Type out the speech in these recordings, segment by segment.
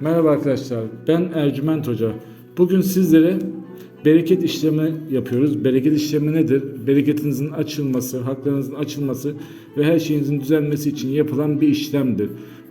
Merhaba arkadaşlar, ben Ercüment Hoca. Bugün sizlere bereket işlemi yapıyoruz. Bereket işlemi nedir? Bereketinizin açılması, haklarınızın açılması ve her şeyinizin düzelmesi için yapılan bir işlemdir.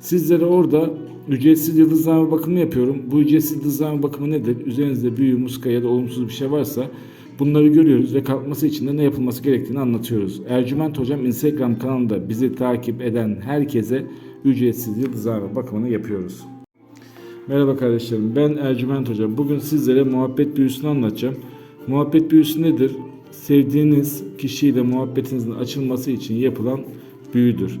sizlere orada ücretsiz yıldızlama bakımı yapıyorum. Bu ücretsiz yıldızlama bakımı nedir? Üzerinizde büyü, muska ya da olumsuz bir şey varsa bunları görüyoruz ve kalkması için de ne yapılması gerektiğini anlatıyoruz. Ercüment Hocam Instagram kanalında bizi takip eden herkese ücretsiz yıldızlama bakımını yapıyoruz. Merhaba kardeşlerim ben Ercüment Hocam. Bugün sizlere muhabbet büyüsünü anlatacağım. Muhabbet büyüsü nedir? Sevdiğiniz kişiyle muhabbetinizin açılması için yapılan büyüdür.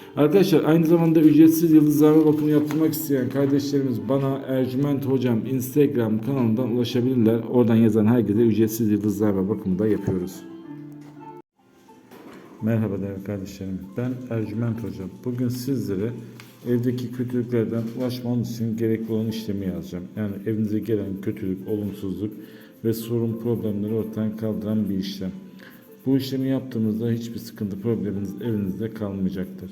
Arkadaşlar aynı zamanda ücretsiz yıldızlama bakımı yaptırmak isteyen kardeşlerimiz bana Ercüment Hocam Instagram kanalından ulaşabilirler. Oradan yazan herkese ücretsiz yıldızlama bakımı da yapıyoruz. Merhaba değerli kardeşlerim. Ben Ercüment Hocam. Bugün sizlere evdeki kötülüklerden ulaşmanız için gerekli olan işlemi yazacağım. Yani evinize gelen kötülük, olumsuzluk ve sorun problemleri ortadan kaldıran bir işlem. Bu işlemi yaptığımızda hiçbir sıkıntı probleminiz evinizde kalmayacaktır.